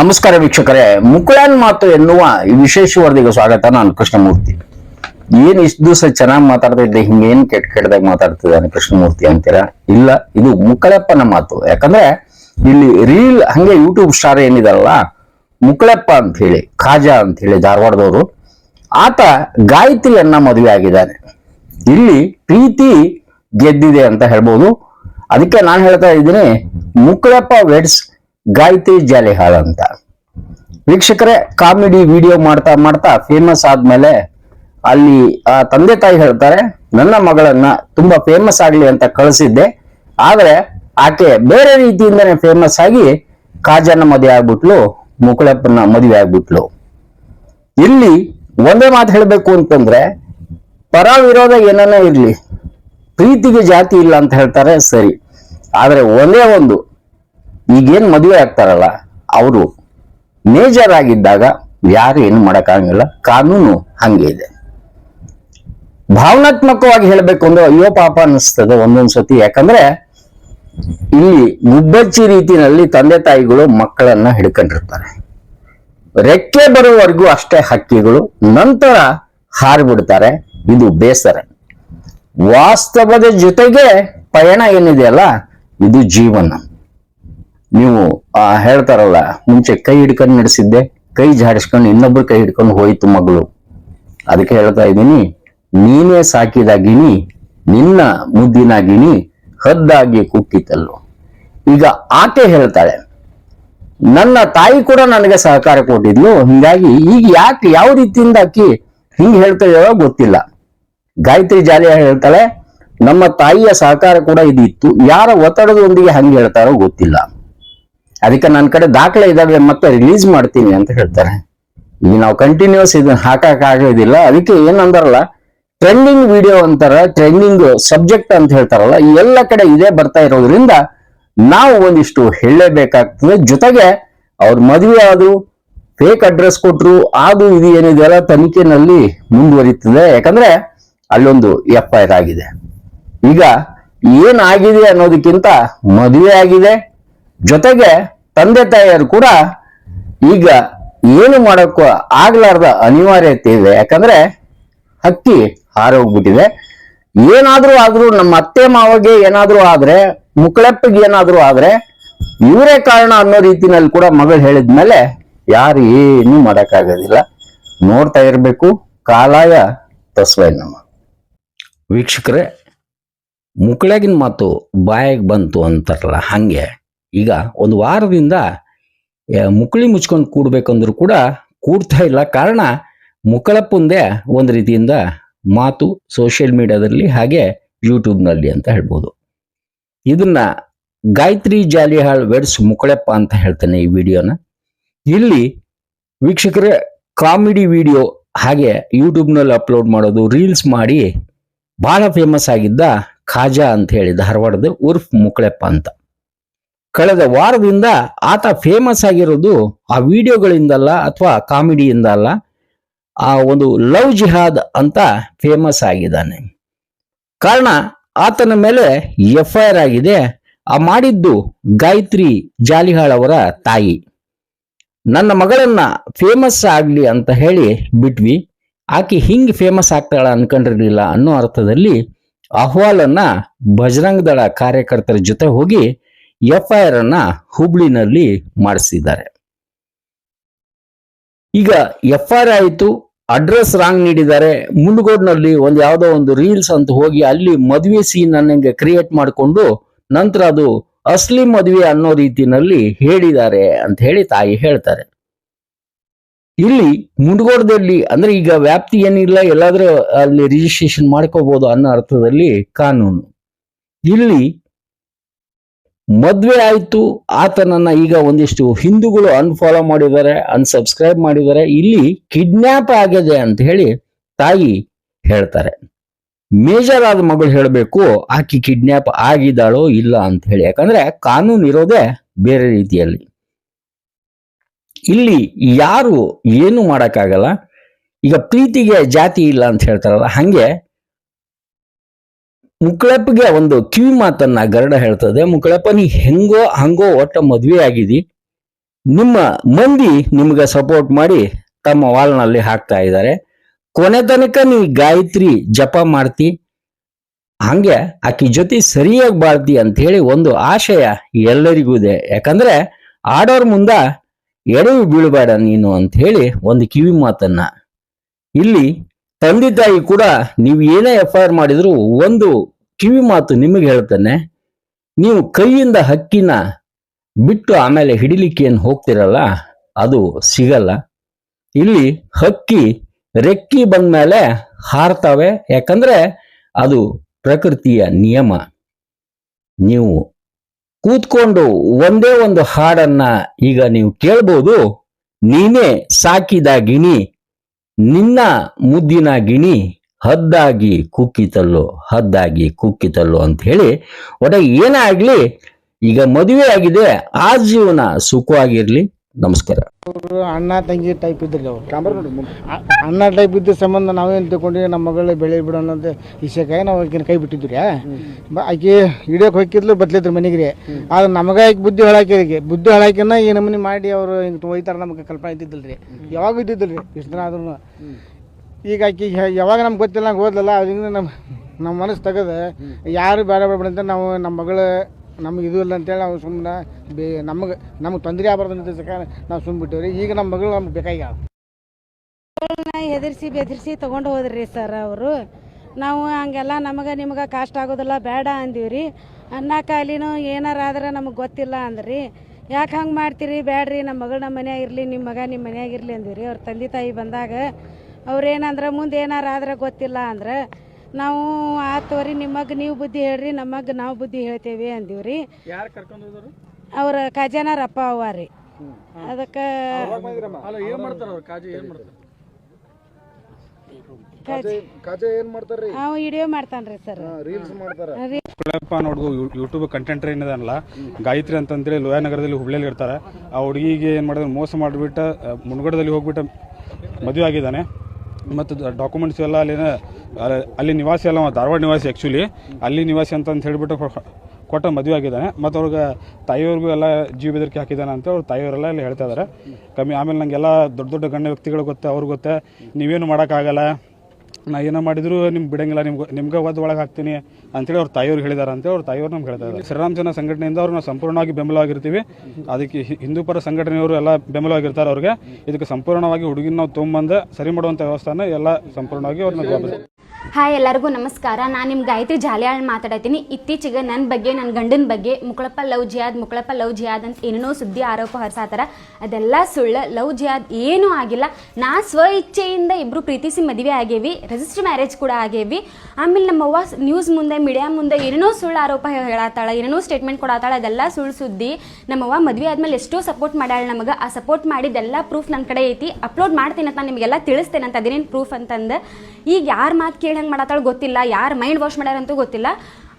ನಮಸ್ಕಾರ ವೀಕ್ಷಕರೇ. ಮುಕುಳನ್ ಮಾತು ಎನ್ನುವ ಈ ವಿಶೇಷ ವರದಿಗೆ ಸ್ವಾಗತ. ನಾನು ಕೃಷ್ಣಮೂರ್ತಿ. ಏನ್ ಇಷ್ಟು ದಿವಸ ಚೆನ್ನಾಗಿ ಮಾತಾಡ್ತಾ ಇದ್ದೆ, ಹಿಂಗೇನ್ ಕೆಟ್ಟ ಕೆಟ್ಟದಾಗ ಮಾತಾಡ್ತಿದ್ದಾನೆ ಕೃಷ್ಣಮೂರ್ತಿ ಅಂತೀರಾ? ಇಲ್ಲ, ಇದು ಮುಕ್ಕಳಪ್ಪನ ಮಾತು. ಯಾಕಂದ್ರೆ, ಇಲ್ಲಿ ರೀಲ್, ಹಂಗೆ ಯೂಟ್ಯೂಬ್ ಸ್ಟಾರ್ ಏನಿದಾರಲ್ಲ ಮುಕ್ಕಳಪ್ಪ ಅಂತ ಹೇಳಿ ಖಾಜಾ ಅಂತ ಹೇಳಿ ಧಾರವಾಡದವರು, ಆತ ಗಾಯತ್ರಿಯನ್ನ ಮದುವೆ ಆಗಿದ್ದಾನೆ. ಇಲ್ಲಿ ಪ್ರೀತಿ ಗೆದ್ದಿದೆ ಅಂತ ಹೇಳ್ಬೋದು. ಅದಕ್ಕೆ ನಾನು ಹೇಳ್ತಾ ಇದ್ದೀನಿ ಮುಕ್ಕಳಪ್ಪ ವೆಡ್ಸ್ ಗಾಯತ್ರಿ ಜಾಲಿಹಾಳ್ ಅಂತ. ವೀಕ್ಷಕರೇ, ಕಾಮಿಡಿ ವಿಡಿಯೋ ಮಾಡ್ತಾ ಮಾಡ್ತಾ ಫೇಮಸ್ ಆದ್ಮೇಲೆ ಅಲ್ಲಿ ಆ ತಂದೆ ತಾಯಿ ಹೇಳ್ತಾರೆ, ನನ್ನ ಮಗಳನ್ನ ತುಂಬಾ ಫೇಮಸ್ ಆಗ್ಲಿ ಅಂತ ಕಳಿಸಿದ್ದೆ. ಆದ್ರೆ ಆಕೆ ಬೇರೆ ರೀತಿಯಿಂದನೇ ಫೇಮಸ್ ಆಗಿ ಕಾಜನ್ನ ಮದುವೆ ಆಗ್ಬಿಟ್ಲು, ಮುಕುಳಪ್ಪನ ಮದುವೆ ಆಗ್ಬಿಟ್ಲು. ಇಲ್ಲಿ ಒಂದೇ ಮಾತು ಹೇಳಬೇಕು ಅಂತಂದ್ರೆ ಪರ ವಿರೋಧ ಏನನ್ನ ಇರ್ಲಿ, ಪ್ರೀತಿಗೆ ಜಾತಿ ಇಲ್ಲ ಅಂತ ಹೇಳ್ತಾರೆ, ಸರಿ. ಆದ್ರೆ ಒಂದೇ ಒಂದು ಈಗೇನ್ ಮದುವೆ ಆಗ್ತಾರಲ್ಲ, ಅವರು ಮೇಜರ್ ಆಗಿದ್ದಾಗ ಯಾರು ಏನು ಮಾಡಕ್ಕಾಗಂಗಿಲ್ಲ, ಕಾನೂನು ಹಂಗೆ ಇದೆ. ಭಾವನಾತ್ಮಕವಾಗಿ ಹೇಳಬೇಕು ಅಂದ್ರೆ ಅಯ್ಯೋ ಪಾಪ ಅನ್ನಿಸ್ತದೆ ಒಂದೊಂದ್ ಸತಿ. ಯಾಕಂದ್ರೆ ಇಲ್ಲಿ ಗುಬ್ಬಚ್ಚಿ ರೀತಿನಲ್ಲಿ ತಂದೆ ತಾಯಿಗಳು ಮಕ್ಕಳನ್ನ ಹಿಡ್ಕೊಂಡಿರ್ತಾರೆ. ರೆಕ್ಕೆ ಬರುವವರೆಗೂ ಅಷ್ಟೇ ಹಕ್ಕಿಗಳು, ನಂತರ ಹಾರಿಬಿಡ್ತಾರೆ. ಇದು ಬೇಸರ. ವಾಸ್ತವದ ಜೊತೆಗೆ ಪಯಣ ಏನಿದೆಯಲ್ಲ, ಇದು ಜೀವನ. ನೀವು, ಆ, ಹೇಳ್ತಾರಲ್ಲ, ಮುಂಚೆ ಕೈ ಹಿಡ್ಕೊಂಡು ನಡೆಸಿದ್ದೆ, ಕೈ ಜಾಡಿಸ್ಕೊಂಡು ಇನ್ನೊಬ್ರು ಕೈ ಹಿಡ್ಕೊಂಡು ಹೋಯ್ತು ಮಗಳು. ಅದಕ್ಕೆ ಹೇಳ್ತಾ ಇದ್ದೀನಿ, ನೀನೇ ಸಾಕಿದಾಗಿನಿ, ನಿನ್ನ ಮುದ್ದಿನಾಗಿನಿ, ಹದ್ದಾಗಿ ಕುಕ್ಕಿತಲ್ಲು. ಈಗ ಆಕೆ ಹೇಳ್ತಾಳೆ, ನನ್ನ ತಾಯಿ ಕೂಡ ನನಗೆ ಸಹಕಾರ ಕೊಟ್ಟಿದ್ಲು, ಹಿಂಗಾಗಿ ಈಗ ಯಾಕೆ ಯಾವ ರೀತಿಯಿಂದ ಅಕ್ಕಿ ಹಿಂಗ್ ಹೇಳ್ತಾ ಇದ್ದಾಳೋ ಗೊತ್ತಿಲ್ಲ. ಗಾಯತ್ರಿ ಜಾಲಿಯ ಹೇಳ್ತಾಳೆ, ನಮ್ಮ ತಾಯಿಯ ಸಹಕಾರ ಕೂಡ ಇದಿತ್ತು, ಯಾರ ಒತ್ತಡದೊಂದಿಗೆ ಹಂಗೆ ಹೇಳ್ತಾರೋ ಗೊತ್ತಿಲ್ಲ. ಅದಕ್ಕೆ ನನ್ನ ಕಡೆ ದಾಖಲೆ ಇದ್ದಾವೆ ಮತ್ತೆ ರಿಲೀಸ್ ಮಾಡ್ತೀನಿ ಅಂತ ಹೇಳ್ತಾರೆ. ಈಗ ನಾವು ಕಂಟಿನ್ಯೂಸ್ ಇದನ್ನ ಹಾಕಕ್ ಆಗೋದಿಲ್ಲ. ಅದಕ್ಕೆ ಏನಂದಾರಲ್ಲ ಟ್ರೆಂಡಿಂಗ್ ವಿಡಿಯೋ ಅಂತಾರ ಟ್ರೆಂಡಿಂಗ್ ಸಬ್ಜೆಕ್ಟ್ ಅಂತ ಹೇಳ್ತಾರಲ್ಲ, ಈ ಎಲ್ಲ ಕಡೆ ಇದೇ ಬರ್ತಾ ಇರೋದ್ರಿಂದ ನಾವು ಒಂದಿಷ್ಟು ಹೇಳಲೇಬೇಕಾಗ್ತದೆ. ಜೊತೆಗೆ ಅವ್ರ ಮದುವೆ ಅದು ಫೇಕ್ ಅಡ್ರೆಸ್ ಕೊಟ್ರು ಅದು ಇದು ಏನಿದೆಯಲ್ಲ ತನಿಖೆನಲ್ಲಿ ಮುಂದುವರಿತದೆ. ಯಾಕಂದ್ರೆ ಅಲ್ಲೊಂದು ಎಫ್ ಐ ಆರ್ ಆಗಿದೆ. ಈಗ ಏನಾಗಿದೆ ಅನ್ನೋದಕ್ಕಿಂತ ಮದುವೆ ಆಗಿದೆ ಜೊತೆಗೆ ತಂದೆ ತಾಯಿಯರು ಕೂಡ ಈಗ ಏನು ಮಾಡೋಕ್ಕೂ ಆಗ್ಲಾರ್ದ ಅನಿವಾರ್ಯತೆ ಇದೆ. ಯಾಕಂದ್ರೆ ಹಕ್ಕಿ ಹಾರೋಗ್ಬಿಟ್ಟಿದೆ ಏನಾದ್ರೂ ಆದ್ರೂ ನಮ್ಮ ಅತ್ತೆ ಮಾವಗೆ ಏನಾದ್ರೂ ಆದ್ರೆ, ಮುಕ್ಕಳಪ್ಪಿಗೆ ಏನಾದ್ರೂ ಆದ್ರೆ ಇವರೇ ಕಾರಣ ಅನ್ನೋ ರೀತಿನಲ್ಲಿ ಕೂಡ ಮಗಳು ಹೇಳಿದ್ಮೇಲೆ ಯಾರು ಏನು ಮಾಡಕ್ಕಾಗೋದಿಲ್ಲ. ನೋಡ್ತಾ ಇರಬೇಕು. ಕಾಲಾಯ ತಸ್ವೈ ನಮ್ಮ ವೀಕ್ಷಕರೇ, ಮುಕ್ಕಳಗಿನ ಮಾತು ಬಾಯಿಗೆ ಬಂತು ಅಂತಾರಲ್ಲ, ಹಂಗೆ. ಈಗ ಒಂದು ವಾರದಿಂದ ಮುಕುಳಿ ಮುಕ್ಕಳಿ ಮುಚ್ಕೊಂಡು ಕೂಡ್ಬೇಕಂದ್ರೂ ಕೂಡ ಕೂಡ್ತಾ ಇಲ್ಲ. ಕಾರಣ ಮುಕ್ಕಳಪ್ಪಂದೇ ಒಂದು ರೀತಿಯಿಂದ ಮಾತು ಸೋಷಿಯಲ್ ಮೀಡಿಯಾದಲ್ಲಿ ಹಾಗೆ ಯೂಟ್ಯೂಬ್ನಲ್ಲಿ ಅಂತ ಹೇಳ್ಬೋದು. ಇದನ್ನ ಗಾಯತ್ರಿ ಜಾಲಿಹಾಳ್ ವೆಡ್ಸ್ ಮುಕ್ಕಳಪ್ಪ ಅಂತ ಹೇಳ್ತಾನೆ ಈ ವಿಡಿಯೋನ. ಇಲ್ಲಿ ವೀಕ್ಷಕರ, ಕಾಮಿಡಿ ವಿಡಿಯೋ ಹಾಗೆ ಯೂಟ್ಯೂಬ್ನಲ್ಲಿ ಅಪ್ಲೋಡ್ ಮಾಡೋದು ರೀಲ್ಸ್ ಮಾಡಿ ಬಹಳ ಫೇಮಸ್ ಆಗಿದ್ದ ಖಾಜಾ ಅಂತ ಹೇಳಿ ಧಾರವಾಡದ ಉರ್ಫ್ ಮುಕ್ಕಳಪ್ಪ ಅಂತ. ಕಳೆದ ವಾರದಿಂದ ಆತ ಫೇಮಸ್ ಆಗಿರೋದು ಆ ವಿಡಿಯೋಗಳಿಂದಲ್ಲ ಅಥವಾ ಕಾಮಿಡಿಯಿಂದ ಅಲ್ಲ ಆ ಒಂದು ಲವ್ ಜಿಹಾದ್ ಅಂತ ಫೇಮಸ್ ಆಗಿದ್ದಾನೆ. ಕಾರಣ ಆತನ ಮೇಲೆ ಎಫ್ ಐ ಆರ್ ಆಗಿದೆ. ಆ ಮಾಡಿದ್ದು ಗಾಯತ್ರಿ ಜಾಲಿಹಾಳ್ ಅವರ ತಾಯಿ. ನನ್ನ ಮಗಳನ್ನ ಫೇಮಸ್ ಆಗ್ಲಿ ಅಂತ ಹೇಳಿ ಬಿಟ್ವಿ. ಆಕೆ ಹಿಂಗ್ ಫೇಮಸ್ ಆಗ್ತಾಳ ಅನ್ಕೊಂಡಿರ್ಲಿಲ್ಲ ಅನ್ನೋ ಅರ್ಥದಲ್ಲಿ ಅಹ್ವಾಲನ್ನ ಬಜರಂಗ ದಳ ಕಾರ್ಯಕರ್ತರ ಜೊತೆ ಹೋಗಿ ಎಫ್ ಐ ಆರ್ ಅನ್ನ ಹುಬ್ಳಿನಲ್ಲಿ ಮಾಡಿಸಿದ್ದಾರೆ. ಈಗ ಎಫ್ಐಆರ್ ಆಯಿತು ಅಡ್ರೆಸ್ ರಾಂಗ್ ನೀಡಿದ್ದಾರೆ. ಮುಂಡಗೋಡ್ನಲ್ಲಿ ಒಂದು ಯಾವುದೋ ಒಂದು ರೀಲ್ಸ್ ಅಂತ ಹೋಗಿ ಅಲ್ಲಿ ಮದುವೆ ಸೀನ್ ಅನ್ನಂಗೆ ಕ್ರಿಯೇಟ್ ಮಾಡಿಕೊಂಡು ನಂತರ ಅದು ಅಸ್ಲಿ ಮದುವೆ ಅನ್ನೋ ರೀತಿನಲ್ಲಿ ಹೇಳಿದ್ದಾರೆ ಅಂತ ಹೇಳಿ ತಾಯಿ ಹೇಳ್ತಾರೆ. ಇಲ್ಲಿ ಮುಂಡಗೋಡದಲ್ಲಿ ಅಂದ್ರೆ ಈಗ ವ್ಯಾಪ್ತಿ ಏನಿಲ್ಲ, ಎಲ್ಲಾದ್ರೂ ಅಲ್ಲಿ ರಿಜಿಸ್ಟ್ರೇಷನ್ ಮಾಡ್ಕೋಬಹುದು ಅನ್ನೋ ಅರ್ಥದಲ್ಲಿ ಕಾನೂನು. ಇಲ್ಲಿ ಮದ್ವೆ ಆಯಿತು, ಆತನನ್ನ ಈಗ ಒಂದಿಷ್ಟು ಹಿಂದೂಗಳು ಅನ್ಫಾಲೋ ಮಾಡಿದ್ದಾರೆ ಅನ್ಸಬ್ಸ್ಕ್ರೈಬ್ ಮಾಡಿದ್ದಾರೆ, ಇಲ್ಲಿ ಕಿಡ್ನ್ಯಾಪ್ ಆಗಿದೆ ಅಂತ ಹೇಳಿ ತಾಯಿ ಹೇಳ್ತಾರೆ. ಮೇಜರ್ ಆದ ಮಗಳು ಹೇಳಬೇಕು, ಆಕಿ ಕಿಡ್ನ್ಯಾಪ್ ಆಗಿದ್ದಾಳೋ ಇಲ್ಲ ಅಂತ ಹೇಳಿ. ಯಾಕಂದ್ರೆ ಕಾನೂನು ಇರೋದೇ ಬೇರೆ ರೀತಿಯಲ್ಲಿ. ಇಲ್ಲಿ ಯಾರು ಏನು ಮಾಡಕ್ಕಾಗಲ್ಲ, ಈಗ ಪ್ರೀತಿಗೆ ಜಾತಿ ಇಲ್ಲ ಅಂತ ಹೇಳ್ತಾರಲ್ಲ, ಹಂಗೆ ಮುಕ್ಕಳಪ್ಪಗೆ ಒಂದು ಕಿವಿ ಮಾತನ್ನ ಗರಡ ಹೇಳ್ತದೆ, ಮುಕ್ಳಪ್ಪ, ನೀ ಹೆಂಗೋ ಹಂಗೋ ಒಟ್ಟ ಮದ್ವೆ ಆಗಿದಿ. ನಿಮ್ಮ ಮಂದಿ ನಿಮ್ಗೆ ಸಪೋರ್ಟ್ ಮಾಡಿ ತಮ್ಮ ವಾಲ್ನಲ್ಲಿ ಹಾಕ್ತಾ ಇದ್ದಾರೆ. ಕೊನೆ ತನಕ ನೀ ಗಾಯತ್ರಿ ಜಪ ಮಾಡ್ತಿ. ಹಂಗೆ ಆಕಿ ಜೊತೆ ಸರಿಯಾಗಿ ಬಾಳ್ತಿ ಅಂತ ಹೇಳಿ ಒಂದು ಆಶಯ ಎಲ್ಲರಿಗೂ ಇದೆ. ಯಾಕಂದ್ರೆ ಆಡೋರ್ ಮುಂದ ಎಡವಿ ಬೀಳಬೇಡ ನೀನು ಅಂತ ಹೇಳಿ ಒಂದು ಕಿವಿ ಮಾತನ್ನ. ಇಲ್ಲಿ ತಂದೆ ತಾಯಿ ಕೂಡ ನೀವು ಏನೇ ಎಫ್ ಐ ಆರ್ ಮಾಡಿದ್ರು ಒಂದು ಕಿವಿ ಮಾತು ನಿಮಗೆ ಹೇಳ್ತಾನೆ ನೀವು ಕೈಯಿಂದ ಹಕ್ಕಿನ ಬಿಟ್ಟು ಆಮೇಲೆ ಹಿಡಿಲಿಕ್ಕೆ ಏನು ಹೋಗ್ತಿರಲ್ಲ, ಅದು ಸಿಗಲ್ಲ. ಇಲ್ಲಿ ಹಕ್ಕಿ ರೆಕ್ಕಿ ಬಂದ ಮೇಲೆ ಹಾರ್ತವೆ, ಯಾಕಂದ್ರೆ ಅದು ಪ್ರಕೃತಿಯ ನಿಯಮ. ನೀವು ಕೂತ್ಕೊಂಡು ಒಂದೇ ಒಂದು ಹಾಡನ್ನ ಈಗ ನೀವು ಕೇಳ್ಬೋದು, ನೀನೇ ಸಾಕಿದ ಗಿಣಿ ನಿನ್ನ ಮುದ್ದಿನ ಗಿಣಿ ಹದ್ದಾಗಿ ಕುಕ್ಕಿತಲ್ಲೋ ಹದ್ದಾಗಿ ಕುಕ್ಕಿತಲ್ಲೋ ಅಂತ ಹೇಳಿ ಒಟ್ಟ ಏನೇ ಆಗಲಿ, ಈಗ ಮದುವೆ ಆಗಿದೆ, ಆ ಜೀವನ ಸುಖವಾಗಿರ್ಲಿ. ನಮಸ್ಕಾರ. ಅವರು ಅಣ್ಣ ತಂಗಿ ಟೈಪ್ ಇದ್ರಿ ಅವರು. ಅಣ್ಣ ಟೈಪ್ ಇದ್ದ ಸಂಬಂಧ ನಾವೇನು ತಿಳ್ಕೊಂಡ್ವಿ? ನಮ್ಮ ಮಗಳು ಬೆಳೆ ಬಿಡೋಣ ಅಂತ ಇಸಕಾಯಿ ನಾವು ಆಕಿನ ಕೈ ಬಿಟ್ಟಿದ್ವಿ ರೀ ಬ ಆಕಿ ಹಿಡಿಯೋಕೆ ಹೋಗಿದ್ಲು ಬದ್ಲಿದ್ರು ಮನೆಗೆ. ರೀ ಆದ್ರೆ ನಮಗೆ ಆಕೆ ಬುದ್ಧಿ ಹೇಳಾಕಿ ಬುದ್ಧಿ ಹೇಳಾಕಿನ ಈ ನಮೂನಿ ಮಾಡಿ ಅವರು ಹಿಂಗೆ ಒಯ್ತಾರೆ ನಮಗೆ ಕಲ್ಪನೆ ಇದ್ದಿದ್ದಿಲ್ಲ ರೀ ಯಾವಾಗ ಇದ್ದಿದ್ದಿಲ್ಲ ರೀ ಇಷ್ಟು ದಿನ ಆದ್ರೂ ಈಗ ಆಕಿ ಹೆ- ಯಾವಾಗ ನಮ್ಗೆ ಗೊತ್ತಿಲ್ಲ ನಂಗೆ ಓದಲ್ಲ ಅದರಿಂದ ನಮ್ಮ ನಮ್ಮ ಮನಸ್ಸು ತೆಗೆದು ಯಾರು ಬೇಡ ಬೇಡ ಅಂತ ನಾವು ನಮ್ಮ ಮಗಳು ನಮ್ಗೆ ಇದು ಇಲ್ಲ ಅಂತೇಳಿ ನಾವು ಸುಮ್ಮನೆ ಬೇ ನಮಗೆ ನಮ್ಗೆ ತೊಂದರೆ ಆಗ್ಬಾರ್ದು ಅಂತ ನಾವು ಸುಮ್ಮನೆ ಬಿಟ್ಟೇವ್ರಿ. ಈಗ ನಮ್ಮ ಮಗಳು ನಮ್ಗೆ ಬೇಕಾಗ್ಯಾವ ಹೆದರ್ಸಿ ಬೆದರ್ಸಿ ತೊಗೊಂಡು ಹೋದ್ರಿ ಸರ್ ಅವರು. ನಾವು ಹಂಗೆಲ್ಲ ನಮಗೆ ನಿಮ್ಗೆ ಕಾಸ್ಟ್ ಆಗೋದಿಲ್ಲ, ಬೇಡ ಅಂದಿವ್ರಿ. ಅನ್ನ ಕಾಲಿನೂ ಏನಾರು ಆದ್ರೆ ನಮಗೆ ಗೊತ್ತಿಲ್ಲ ಅಂದ್ರಿ. ಯಾಕೆ ಹಂಗೆ ಮಾಡ್ತೀರಿ? ಬೇಡ್ರಿ ನಮ್ಮ ಮಗಳು ನಮ್ಮ ಮನ್ಯಾಗ ಇರಲಿ ನಿಮ್ಮ ಮಗ ನಿಮ್ಮ ಮನ್ಯಾಗ ಇರಲಿ ಅಂದಿವ್ರಿ. ಅವ್ರ ತಂದೆ ತಾಯಿ ಬಂದಾಗ ಅವ್ರು ಏನಂದ್ರೆ, ಮುಂದೆ ಏನಾರ ಆದ್ರೆ ಗೊತ್ತಿಲ್ಲ ಅಂದ್ರೆ ನಾವು ತೋರಿ ನಿಮಗೆ ನೀವು ಬುದ್ಧಿ ಹೇಳ್ರಿ ನಮಗ್ ನಾವು ಬುದ್ಧಿ ಹೇಳ್ತೇವೆ ಅಂದಿವ್ರಿ. ಯಾರು ಕರ್ಕೊಂಡು ಹೋದ್ರು ಅವ್ರ ಖಜಾನಾರ್ ಅಪ್ಪ ಅವ್ವ ರೀ. ಅದಕ್ಕೆ ಅಲ್ಲ ಏನು ಮಾಡ್ತಾರ ಅವ್ರು? ಕಾಜು ಏನು ಮಾಡ್ತಾರೆ? ಖಜ ಕಾಜು ಏನು ಮಾಡ್ತಾರೆ ರೀ ಅವ ವಿಡಿಯೋ ಮಾಡ್ತಾನ್ರಿ ಸರ್ ರೀಲ್ಸ್ ಮಾಡ್ತಾರೆ. ಯೂಟ್ಯೂಬ್ ಕಂಟೆಂಟ್ ಏನಿದಲ್ಲ ಗಾಯತ್ರಿ ಅಂತಂದ್ರೆ ಲೋಯನಗರದಲ್ಲಿ ಹುಬ್ಳಿಯಲ್ಲಿ ಇರ್ತಾರೆ. ಆ ಹುಡುಗಿಗೆ ಏನು ಮಾಡಿದ್ರು ಮೋಸ ಮಾಡಿಬಿಟ್ಟು ಮುನ್ಗಡದಲ್ಲಿ ಹೋಗ್ಬಿಟ್ಟ ಮದುವೆ ಆಗಿದ್ದಾನೆ. ಮತ್ತು ಡಾಕ್ಯುಮೆಂಟ್ಸ್ ಎಲ್ಲ ಅಲ್ಲಿನ, ಅಲ್ಲಿ- ನಿವಾಸಿ ಅಲ್ಲ ಧಾರವಾಡ ನಿವಾಸಿ ಆ್ಯಕ್ಚುಲಿ ಅಲ್ಲಿ ನಿವಾಸಿ ಅಂತ ಹೇಳಿಬಿಟ್ಟು ಕೊಟ್ಟ ಮದುವೆ ಆಗಿದ್ದಾನೆ. ಮತ್ತು ಅವ್ರಿಗೆ ತಾಯಿಯವ್ರಿಗೂ ಎಲ್ಲ ಜೀವ ಬೆದರಿಕೆ ಹಾಕಿದ್ದಾನೆ ಅಂತ ಅವ್ರ ತಾಯಿಯವರೆಲ್ಲ ಇಲ್ಲಿ ಹೇಳ್ತಾ ಇದ್ದಾರೆ ಕಮ್ಮಿ, ಆಮೇಲೆ ನನಗೆಲ್ಲ ದೊಡ್ಡ ದೊಡ್ಡ ಗಣ್ಯ ವ್ಯಕ್ತಿಗಳು ಗೊತ್ತೆ, ಅವ್ರಿಗೆ ಗೊತ್ತೆ. ನೀವೇನು ಮಾಡೋಕ್ಕಾಗಲ್ಲ? ನಾ ಏನೋ ಮಾಡಿದ್ರು ನಿಮ್ಗೆ ಬಿಡಂಗಿಲ್ಲ, ನಿಮ್ಗೆ ನಿಮ್ಗೆ ಒದ್ದು ಒಳಗೆ ಹಾಕ್ತೀನಿ ಅಂತೇಳಿ ಅವ್ರ ತಾಯಿಯವ್ರು ಹೇಳಿದಾರೆ ಅಂತ ಅವ್ರ ತಾಯಿಯವ್ರು ನಮ್ಗೆ ಹೇಳ್ತಾ ಇದ್ದಾರೆ ಶ್ರೀರಾಮ್ ಜನ ಸಂಘಟನೆಯಿಂದ ಅವ್ರು ನಾವು ಸಂಪೂರ್ಣವಾಗಿ ಬೆಂಬಲವಾಗಿರ್ತೀವಿ. ಅದಕ್ಕೆ ಹಿಂದೂ ಪರ ಸಂಘಟನೆಯವರು ಎಲ್ಲ ಬೆಂಬಲವಾಗಿರ್ತಾರೆ ಅವ್ರಿಗೆ. ಇದಕ್ಕೆ ಸಂಪೂರ್ಣವಾಗಿ ಹುಡುಗಿನ ನಾವು ತೊಗೊಂಬಂದು ಸರಿ ಮಾಡುವಂಥ ವ್ಯವಸ್ಥೆನ ಎಲ್ಲ ಸಂಪೂರ್ಣವಾಗಿ ಅವ್ರನ್ನ ಜವಾಬ್ದಾರಿ. ಹಾಯ್ ಎಲ್ಲರಿಗೂ ನಮಸ್ಕಾರ. ನಾನು ನಿಮ್ಮ ಗಾಯತ್ರಿ ಜಾಲಿಯಾಳ್ ಮಾತಾಡತೀನಿ ಇತ್ತೀಚೆಗೆ ನನ್ನ ಬಗ್ಗೆ ನನ್ನ ಗಂಡನ ಬಗ್ಗೆ ಮುಕ್ಕಳಪ್ಪ ಲವ್ ಜಿಯಾದ್ ಮುಕ್ಕಳಪ್ಪ ಲವ್ ಜಿಯಾದ್ ಅಂತ ಏನೇನೋ ಸುದ್ದಿ ಆರೋಪ ಹೊರಸಾತಾರ. ಅದೆಲ್ಲ ಸುಳ್ಳು, ಲವ್ ಜಿಯಾದ್ ಏನೂ ಆಗಿಲ್ಲ. ನಾ ಸ್ವ ಇಚ್ಛೆಯಿಂದ ಇಬ್ಬರು ಪ್ರೀತಿಸಿ ಮದುವೆ ಆಗೇವಿ. ರಿಜಿಸ್ಟರ್ ಮ್ಯಾರೇಜ್ ಕೂಡ ಆಗೇವಿ. ಆಮೇಲೆ ನಮ್ಮವ್ವ ನ್ಯೂಸ್ ಮುಂದೆ ಮೀಡಿಯಾ ಮುಂದೆ ಏನೇನೋ ಸುಳ್ಳು ಆರೋಪ ಹೇಳತ್ತಾಳ ಏನೇನೋ ಸ್ಟೇಟ್ಮೆಂಟ್ ಕೊಡತ್ತಾಳ ಅದೆಲ್ಲ ಸುಳ್ಳು ಸುದ್ದಿ ನಮ್ಮವ್ವ ಮದುವೆ ಆದ್ಮೇಲೆ ಎಷ್ಟೋ ಸಪೋರ್ಟ್ ಮಾಡ್ಯಾಳ ನಮಗೆ. ಆ ಸಪೋರ್ಟ್ ಮಾಡಿದ್ದೆಲ್ಲ ಪ್ರೂಫ್ ನನ್ನ ಕಡೆ ಐತಿ. ಅಪ್ಲೋಡ್ ಮಾಡ್ತೀನಿ ಅಂತ ನಾನು ನಿಮಗೆಲ್ಲ ತಿಳಿಸ್ತೇನೆ ಅಂತ, ಅದೇನೇನು ಪ್ರೂಫ್ ಅಂತಂದು. ಈಗ ಯಾರು ಮಾತು ಕೇಳಿ ಹಂಗೆ ಮಾಡತ್ತಾಳ ಗೊತ್ತಿಲ್ಲ, ಯಾರು ಮೈಂಡ್ ವಾಶ್ ಮಾಡ್ಯಾರಂತೂ ಗೊತ್ತಿಲ್ಲ.